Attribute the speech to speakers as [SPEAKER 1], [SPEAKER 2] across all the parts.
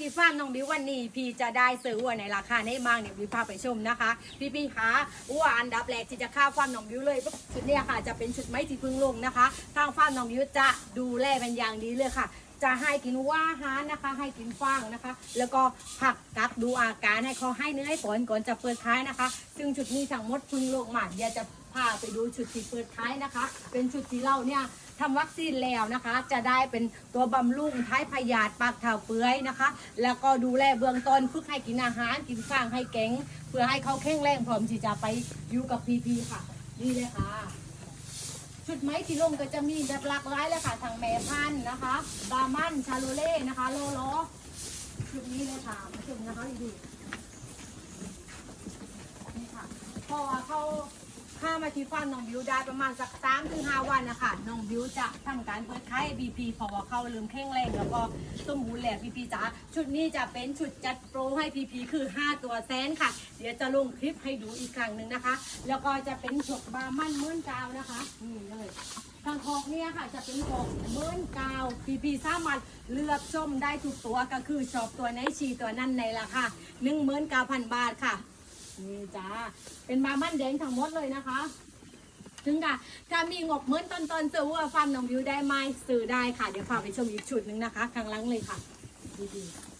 [SPEAKER 1] ที่ฟาร์มน้องบิววันนี้ พี่จะได้ซื้อวัวในราคาในบางเนี่ยบิวพาไปชมนะคะ พี่พี่คะวัวอันดับแรกที่จะเข้าฟาร์มน้องบิวเลยชุดเนี้ยค่ะ จะเป็นชุดไม้ที่พึ่งลงนะคะทางฟาร์มน้องบิวจะดูแลเป็นอย่างดีเลยค่ะจะให้กินว่าอาหารนะคะ ให้กินฟางนะคะ แล้วก็ผักกักดูอาการให้เขาให้เนื้อให้ผลก่อนจะเปิดท้ายนะคะ ซึ่งชุดนี้ทั้งหมดพึ่งลงมาเดี๋ยวจะพาไปดูชุดที่เปิดท้ายนะคะ เป็นชุดที่เราเนี่ย ทำวัคซีนแล้วนะคะ จะได้เป็นตัวบำรุงท้ายพยาธิปากเถาเปื่อยนะคะ แล้วก็ดูแลเบื้องต้นฝึกให้กินอาหารกินฟางให้เก่งเพื่อให้เขาแข็งแรงพร้อมที่จะไปอยู่กับพีพีค่ะ นี่เลยค่ะชุดไม้ที่ลงก็จะมีแบบหลากหลายเลยค่ะทางแม่พันธุ์นะคะบามันชาโลเล่นะคะโลโลชุดนี้เลยค่ะมาชมนะคะดูนี่ค่ะพอเขา ข้ามาที่ฟาร์มน้องบิวได้ประมาณสักสามถึงห้าวันนะคะน้องบิวจะทำการเปิดค่ายบีพีพราะว่าเขาลืมแข็งแรงแล้วก็สมบูรณ์แล้วพีพีจ๋าชุดนี้จะเป็นชุดจัดโปรให้พีพีคือ 5 ตัวแสนค่ะ เดี๋ยวจะลงคลิปให้ดูอีกครั้งหนึ่งนะคะ แล้วก็จะเป็นฉกบามันเมื่นกาวนะคะนี่เลยทางคอกเนี่ยค่ะจะเป็นของมื่นกาวพีพีสามารถเลือกชมได้ทุกตัวก็คือชอบตัวไหนชีตัวนั้นในราคาหนึ่งหมื่นเก้าพันบาทค่ะ นี่จ้า เป็นบามันแดงทั้งหมดเลยนะคะ ถึงกะถ้ามีงบเหมือนตอนตอนๆซื้อวัวฟาร์มน้องวิวได้ไหมซื้อได้ค่ะ เดี๋ยวพาไปชมอีกชุดหนึ่งนะคะ ข้างหลังเลยค่ะ ดีๆ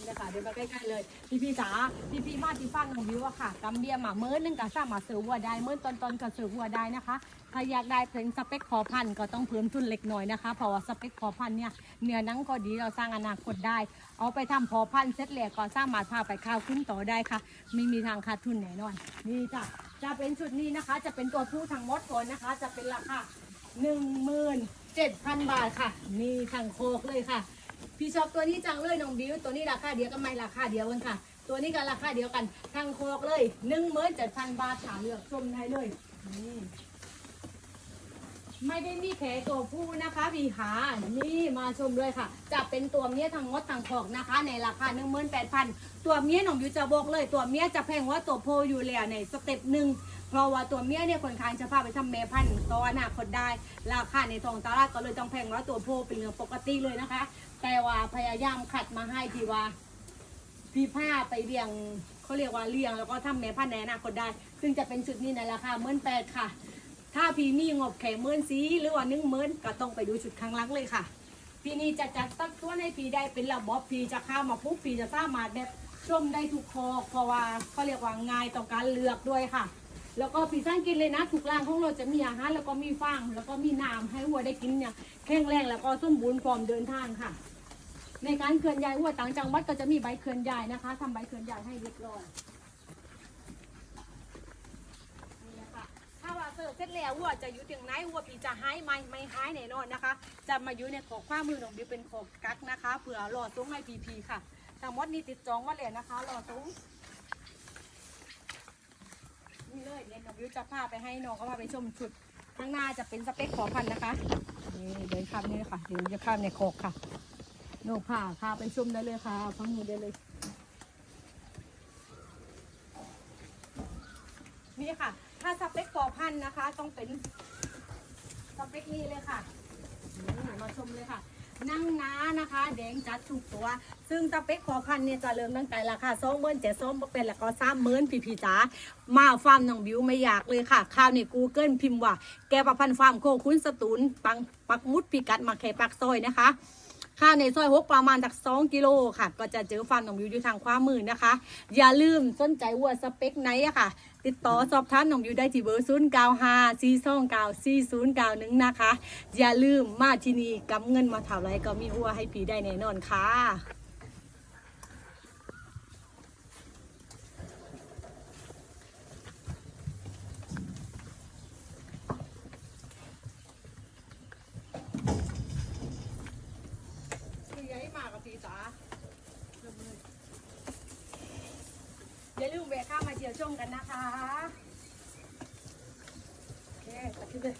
[SPEAKER 1] นี่นะคะเดี๋ยวมาใกล้ๆเลย พี่พี่ๆจ๋าพี่พี่ๆมาที่ฟาร์มน้องวิวอะค่ะกำเบียมาเมื่อนึงก็สามารถซื้อวัวได้เมื่อตอนตอนๆก็ซื้อวัวได้นะคะถ้าอยากได้เป็นสเปคพอพันก็ต้องเพิ่มทุนเล็กน้อยนะคะเพราะว่าสเปคพอพันเนี่ยเนื้อหนังก็ดีเราสร้างอนาคตได้ เอาไปทำพอพันเสร็จแล้วก็สามารถพาไปข้าวขึ้นต่อได้ค่ะ ไม่มีทางขาดทุนแน่นอนนี่จ้ะจะเป็นชุดนี้นะคะ จะเป็นตัวผู้ทั้งหมดก่อนนะคะ จะเป็นราคาหนึ่งหมื่นเจ็ดพันบาทค่ะ นี่ทั้งโคกเลยค่ะ พี่ชอบตัวนี้จังเลยน้องบิวตัวนี้ราคาเดียวกันไหมราคาเดียวกันค่ะ ตัวนี้ก็ราคาเดียวกันทั้งโคกเลยหนึ่งหมื่นเจ็ดพันบาทหามเลือกชมได้เลยนี่ไม่ได้มีแค่ตัวผู้นะคะพี่ขานี่มาชมด้วยค่ะ จะเป็นตัวเมียทั้งมดทั้งขอกนะคะ ในราคา 18,000 ตัวเมียน้องบิวจะบอกเลย ตัวเมียจะแพงว่าตัวโพอยู่แล้วในสเต็ปหนึ่ง เพราะว่าตัวเมียเนี่ยคนค้างจะพาไปทำแม่พันธุ์ต่ออนาคตได้ ราคาในทองตลาดก็เลยต้องแพงกว่าตัวโพเป็นเรื่องปกติเลยนะคะ แต่ว่าพยายามขัดมาให้ที่ว่าพี่ผ้าไปเลี้ยงเขาเรียกว่าเลี้ยงแล้วก็ทำแม่พันธุ์ในอนาคตได้ ซึ่งจะเป็นชุดนี้ในราคาเมื่นแปดค่ะ ถ้าพี่มีงบแค่เมื่นสีหรือว่านึ่งเมื่นก็ต้องไปดูชุดข้งลังเลยค่ะพี่นี่จะจัดตั้งตัวในพี่ได้เป็นระบบพี่จะข้ามาปุ๊บพี่จะสามารถแบบชมได้ทุกคอเพราะว่าเขาเรียกว่าง่ายต่อการเลือกด้วยค่ะ แล้วก็พี่สร้างกินเลยนะทุกร้านของเราจะมีอาหารแล้วก็มีฟางแล้วก็มีน้ำให้วัวได้กินเนี่ยแข็งแรงแล้วก็สมบูรณ์พร้อมเดินทางค่ะ ในการเคลื่อนย้ายวัวต่างจังหวัดก็จะมีใบเคลื่อนย้ายนะคะทำใบเคลื่อนย้ายให้เรียบร้อยนี่นะคะถ้าว่าเสิร์ฟเสร็จแล้ววัวจะอยู่ถึงไหนวัวปีจะหายไหมไม่หายแน่นอนนะคะ จะมาอยู่ในขอกความมือของบิวเป็นขอกกักนะคะเผื่อรอซุ้งให้พีพีค่ะทั้งหมดนี้ติดจองมาเลยนะคะรอซุ้งนี่เลยเดี๋ยว น้องบิวจะพาไปให้น้องเขาพาไปชมชุด ข้างหน้าจะเป็นสเปคขอพันธุ์นะคะนี่เดินข้ามนี่เลยค่ะเดี๋ยวจะข้ามในขอกค่ะโน่ค่ะพาไปชมได้เลยค่ะฟังหนูได้เลย นี่ค่ะ ถ้าสเปคปอพันธุ์นะคะ ต้องเป็นสเปคนี้เลยค่ะนี่มาชมเลยค่ะ นั่งน้านะคะ แดงจัดถูกตัว ซึ่งสเปคขอพันเนี่ยจะเริ่มตั้งแต่ราคาสองหมื่นเจ็ดสองเป็นแล้วก็สามหมื่นพี่พีจ๋ามาฟาร์มน้องบิวไม่อยากเลยค่ะข้าวในกูเกิลพิมพ์ว่า แกประพันธ์ฟาร์มโคคุ้นสตูนปังปักมุดพิกัดมาแคปักซอยนะคะ ข้าวในซอยหกประมาณจาก 2 กิโลค่ะ ก็จะเจอฟาร์มของวิวอยู่ทางขวามือนะคะ อย่าลืมสนใจวัวสเปคไหนอะค่ะ ติดต่อสอบถามน้องวิวได้ที่เบอร์ศูนย์เก้าห้าสี่สองเก้าสี่ศูนย์เก้าหนึ่งนะคะ อย่าลืมมาที่นี่กำเงินมาเท่าไรก็มีวัวให้ผีได้แน่นอนค่ะ คือย้ายมากับพี่จ๋า ดี๋ยวชมกันนะคะ